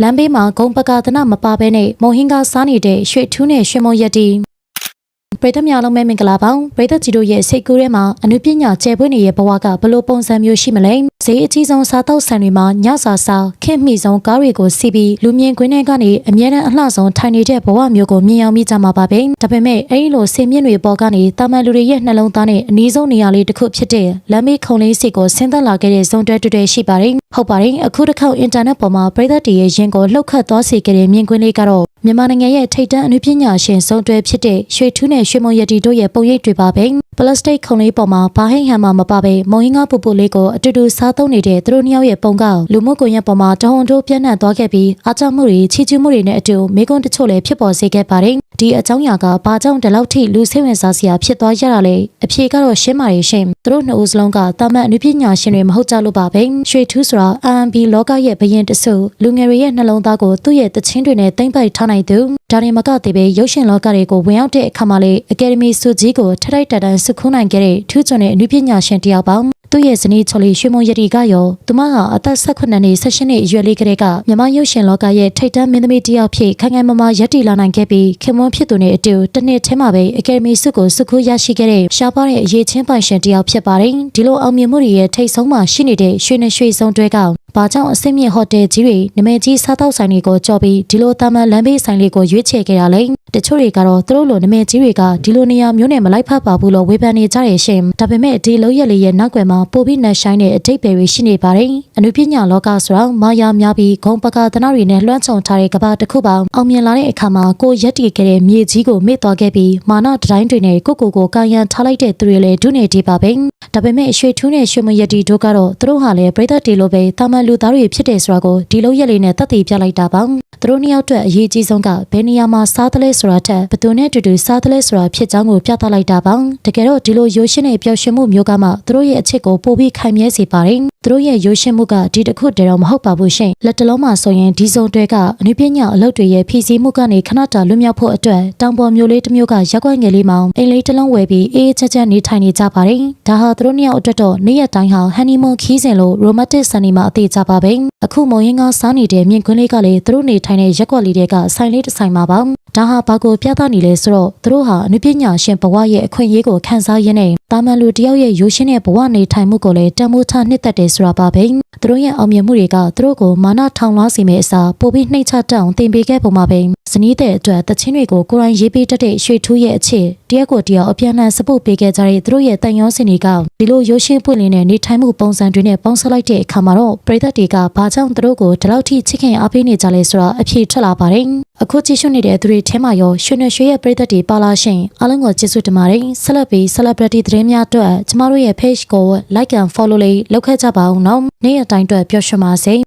လမ်းဘေးမှာဂုံပကာသနမပါဘဲနဲ့မုံဟင်းကားစားနေတဲ့ရွှေထူးနဲ့ရွှေမုံရက်တီ ပရိသတ်များလုံးမဲမင်္ဂလာပါပရိသတ်ကြီးတို့ရဲ့စိတ်ကူးထဲမှာအနုပညာကျယ်ပွင့်နေတဲ့ဘဝကဘလို့ပုံစံမျိုးရှိမလဲဈေးအကြီးဆုံးစားတောက်ဆန်တွေမှာညစာစားခင့်မိဆုံးကားတွေကိုစီးပြီးလူမြင်ကွင်းထဲကနေအမြဲတမ်းအလှဆုံးထိုင်နေတဲ့ဘဝမျိုးကိုမြင်အောင်မိကြမှာပါပဲဒါပေမဲ့အဲဒီလိုဆင်မြင့်တွေပေါ်ကနေတာမန်လူတွေရဲ့နှလုံးသားနဲ့အနည်းဆုံးနေရာလေးတစ်ခုဖြစ်တဲ့လမ်းမေးခုံလေးစီကိုဆင်းသက်လာခဲ့တဲ့ဇုံတွဲတူတွေရှိပါတယ်ဟုတ်ပါတယ်အခုတစ်ခေါက်အင်တာနက်ပေါ်မှာပရိသတ်တွေရဲ့ရင်ကိုလှုပ်ခတ်သွားစေခဲ့တဲ့မြင်ကွင်းလေးကတော့ မြန်မာနိုင်ငံရဲ့ထိပ်တန်းအနုပညာရှင်ဇုံတွဲဖြစ်တဲ့ရွှေထူးနဲ့ရွှေမုံရတီတို့ရဲ့ပုံရိပ်တွေပါပဲပလတ်စတစ်ခုံလေးပေါ်မှာဘာဟိဟန်မှမပါပဲမုံဟင်းကားပူပူလေးကိုအတူတူစားသုံးနေတဲ့သူတို့နှစ်ယောက်ရဲ့ပုံကလူမှုကွန်ရက်ပေါ်မှာတဟုန်ထိုးပြန့်နှံ့သွားခဲ့ပြီးအားကျမှုတွေချီးကျူးမှုတွေနဲ့အတူမိကွန်းတချို့လည်းဖြစ်ပေါ်စေခဲ့ပါတယ် ဒီအကြောင်းအရာကဘာကြောင့်ဒီလောက်ထိလူစိတ်ဝင်စားစရာဖြစ်သွားရတာလဲအဖြေကတော့ရှင်းပါတယ်ရှင်သူတို့နှစ်ဦးစလုံးကတာမန်အနုပညာရှင်တွေမဟုတ်ကြလို့ပါပဲရွှေထူးဆိုတာ R&B လောကရဲ့ဘရင်တဆုလူငယ်တွေရဲ့နှလုံးသားကိုသူ့ရဲ့တခြင်းတွေနဲ့သိမ့်ပိုက်ထားနိုင်သူဒါရင်မကသေးပဲရုပ်ရှင်လောကတွေကိုဝင်ရောက်တဲ့အခါမှာလေအကယ်ဒမီဆုကြီးကိုထထိုက်တန်တန်စုခုနိုင်ခဲ့တဲ့ထူးချွန်တဲ့အနုပညာရှင်တစ်ယောက်ပါ သူ့ရဲ့ဇနီးချော်လီရွှေမုံရတီကရောသူမကအသက်18နှစ်18နှစ်အရွယ်လေးကလေးကမြမရုပ်ရှင်လောကရဲ့ထိပ်တန်းမင်းသမီးတစ်ယောက်ဖြစ်ခိုင်ခိုင်မာမာရပ်တည်လာနိုင်ခဲ့ပြီးခင်မွန်းဖြစ်သူနဲ့အတူတစ်နှစ်ထဲမှာပဲအကယ်ဒမီဆုကိုစုခုရရှိခဲ့တဲ့ရှားပါတဲ့အရေးချင်းပိုင်ရှင်တစ်ယောက်ဖြစ်ပါတယ်ဒီလိုအောင်မြင်မှုတွေရဲ့ထိပ်ဆုံးမှာရှိနေတဲ့ရွှေနဲ့ရွှေစုံတွဲက ဘာကြောင့်အဆင့်မြင့်ဟိုတယ်ကြီးတွေနမဲကြီးစားတောက်ဆိုင်တွေကိုကြော်ပြီးဒီလိုတာမန်လမ်းဘေးဆိုင်လေးကိုရွေးချယ်ခဲ့ရလဲတချို့တွေကတော့သူတို့လိုနမဲကြီးတွေကဒီလိုနေရာမျိုးနဲ့မလိုက်ဖက်ပါဘူးလို့ဝေဖန်နေကြရဲ့ရှင်ဒါပေမဲ့ဒီလုံးရက်လေးရဲ့နောက်ွယ်မှာပိုပြီးနှက်ဆိုင်တဲ့အတိတ်ပဲတွေရှိနေပါတယ်အနုပညာလောကဆိုတာမာယာများပြီးဂုံပကာသနာတွေနဲ့လွှမ်းခြုံထားတဲ့ကဘာတစ်ခုပါအောင်မြင်လာတဲ့အခါမှာကိုရက်တည်ခဲ့တဲ့မြေကြီးကိုမေ့သွားခဲ့ပြီးမာနတတိုင်းတွေနဲ့ကိုကိုကိုကာယံထားလိုက်တဲ့သူတွေလည်းဒုနေဒီပါပဲဒါပေမဲ့ရွှေထူးနဲ့ရွှေမရက်တီတို့ကတော့သူတို့ဟာလည်းပြိသက်တီလိုပဲတာမန်လူသားတွေဖြစ်တယ်ဆိုတာကိုဒီလိုရက်လေးနဲ့သက်သေပြလိုက်တာပါ သူတို့နှစ်ယောက်အတွက်အရေးကြီးဆုံးကဘယ်နေရာမှာစားသလဲဆိုတာထက်ဘယ်သူနဲ့တူတူစားသလဲဆိုတာဖြစ်ကြောင်းကိုပြသလိုက်တာပါတကယ်တော့ဒီလိုရိုးရှင်းတဲ့ပျော်ရွှင်မှုမျိုးကမှသူတို့ရဲ့အချစ်ကိုပိုပြီးခိုင်မြဲစေပါတယ်သူတို့ရဲ့ရိုးရှင်းမှုကဒီတစ်ခုတည်းတော့မဟုတ်ပါဘူးရှင်လက်တလုံးမှာဆိုရင်ဒီစုံတွေကအနုပညာအလုပ်တွေရဲ့ဖြည့်ဆည်းမှုကနေခဏတာလွတ်မြောက်ဖို့အတွက်တောင်ပေါ်မျိုးလေးတစ်မျိုးကရက်ွက်ငယ်လေးမောင်အိမ်လေးတစ်လုံးဝယ်ပြီးအေးအေးချမ်းချမ်းနေထိုင်နေကြပါတယ်ဒါဟာသူတို့နှစ်ယောက်အတွက်တော့နေ့ရက်တိုင်းဟာဟန်နီမွန်ခီးစဉ်လိုရိုမတ်တစ်ဆန်နီမှာအသေးကြပါပဲအခုမုံရင်းကစားနေတဲ့မြင့်ကွင်းလေးကလည်းသူတို့နေထိုင်တဲ့ရက်ွက်လေးတွေကဆိုင်လေးတစ်ဆိုင်မှာပါဒါဟာဘာကိုပြသနေလဲဆိုတော့သူတို့ဟာအနုပညာရှင်ဘဝရဲ့အခွင့်အရေးကိုခန်းစားရင်းနဲ့တာမန်လူတယောက်ရဲ့ရိုးရှင်းတဲ့ဘဝနေထိုင်မှုကိုလည်းတန်ဖိုးထားနှစ်သက်တယ်ဆိုတာပါပဲသူတို့ရဲ့အောင်မြင်မှုတွေကသူတို့ကိုမာနထောင်လွှားစေမယ့်အစားပိုပြီးနှိမ့်ချတတ်အောင်သင်ပေးခဲ့ပုံမှာပဲ ဇနီးတဲ့အတွက်တချင်းတွေကိုကိုရိုင်းရေးပေးတတ်တဲ့ရွှေထူးရဲ့အချစ်တရက်ကိုတရက်အပြန်အလှန်စပုတ်ပေးခဲ့ကြတဲ့သူတို့ရဲ့တန်ရောစင်တွေကဒီလိုရိုးရှင်းပွင့်လင်းတဲ့နေထိုင်မှုပုံစံတွေနဲ့ပေါင်းစပ်လိုက်တဲ့အခါမှာတော့ပရိသတ်တွေကဘာကြောင့်သူတို့ကိုဒီလောက်ထိချစ်ခင်အားပေးနေကြလဲဆိုတာအဖြေထွက်လာပါတယ်အခုကြည့်ရှုနေတဲ့သူတွေထဲမှာရောရွှေနဲ့ရွှေရဲ့ပရိသတ်တွေပါလာရှင်အားလုံးကိုကျေးဇူးတင်ပါတယ်ဆက်လက်ပြီး celebrity သတင်းများအတွက်ကျမတို့ရဲ့ page ကို like and follow လေးလုပ်ခဲ့ကြပါဦးနော်နေ့ရက်တိုင်းအတွက်ပျော်ရွှင်ပါစေ